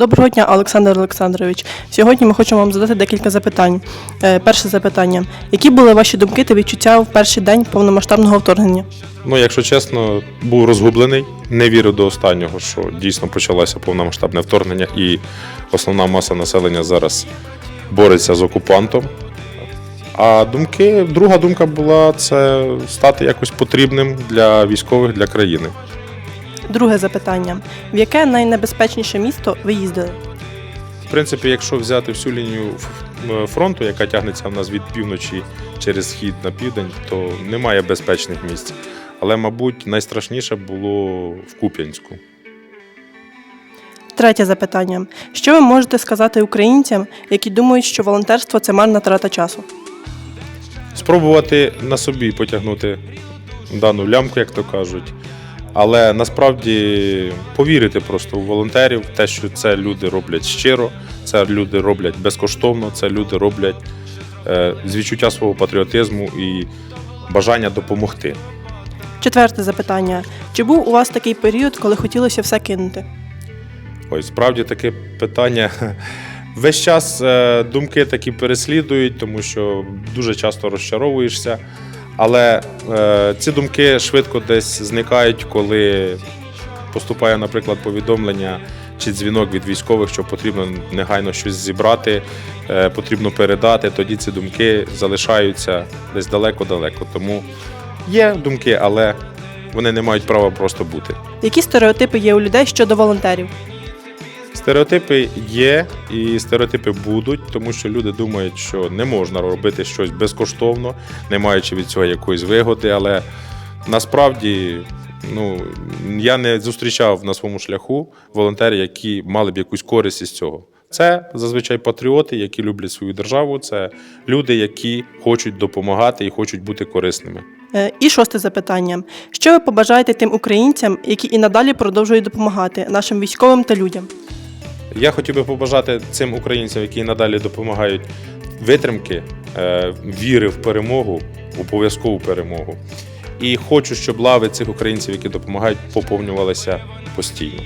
Доброго дня, Олександр Олександрович. Сьогодні ми хочемо вам задати декілька запитань. Е, Перше запитання: які були ваші думки та відчуття в перший день повномасштабного вторгнення? Ну, якщо чесно, був розгублений, не вірив до останнього, що дійсно почалося повномасштабне вторгнення, і основна маса населення зараз бореться з окупантом. А думки, друга думка була це стати якось потрібним для військових, для країни. Друге запитання: в яке найнебезпечніше місто ви їздили? В принципі, якщо взяти всю лінію фронту, яка тягнеться в нас від півночі через схід на південь, то немає безпечних місць. Але, мабуть, найстрашніше було в Куп'янську. Третє запитання: що ви можете сказати українцям, які думають, що волонтерство це марна трата часу? спробувати на собі потягнути дану лямку, як то кажуть. Але насправді повірити просто у волонтерів, те, що це люди роблять щиро, це люди роблять безкоштовно, це люди роблять е, з відчуття свого патріотизму і бажання допомогти. Четверте запитання: чи був у вас такий період, коли хотілося все кинути? Ой, справді таке питання. Весь час е, думки такі переслідують, тому що дуже часто розчаровуєшся. Але е, ці думки швидко десь зникають, коли поступає, наприклад, повідомлення чи дзвінок від військових, що потрібно негайно щось зібрати, е, потрібно передати. Тоді ці думки залишаються десь далеко-далеко. Тому є думки, але вони не мають права просто бути. Які стереотипи є у людей щодо волонтерів? Стереотипи є і стереотипи будуть, тому що люди думають, що не можна робити щось безкоштовно, не маючи від цього якоїсь вигоди. Але насправді ну, я не зустрічав на своєму шляху волонтерів, які мали б якусь користь із цього. Це зазвичай патріоти, які люблять свою державу. Це люди, які хочуть допомагати і хочуть бути корисними. Е, І шосте запитання: що ви побажаєте тим українцям, які і надалі продовжують допомагати нашим військовим та людям? Я хотів би побажати цим українцям, які надалі допомагають витримки, е, віри в перемогу, в обов'язкову перемогу. І хочу, щоб лави цих українців, які допомагають, поповнювалися постійно.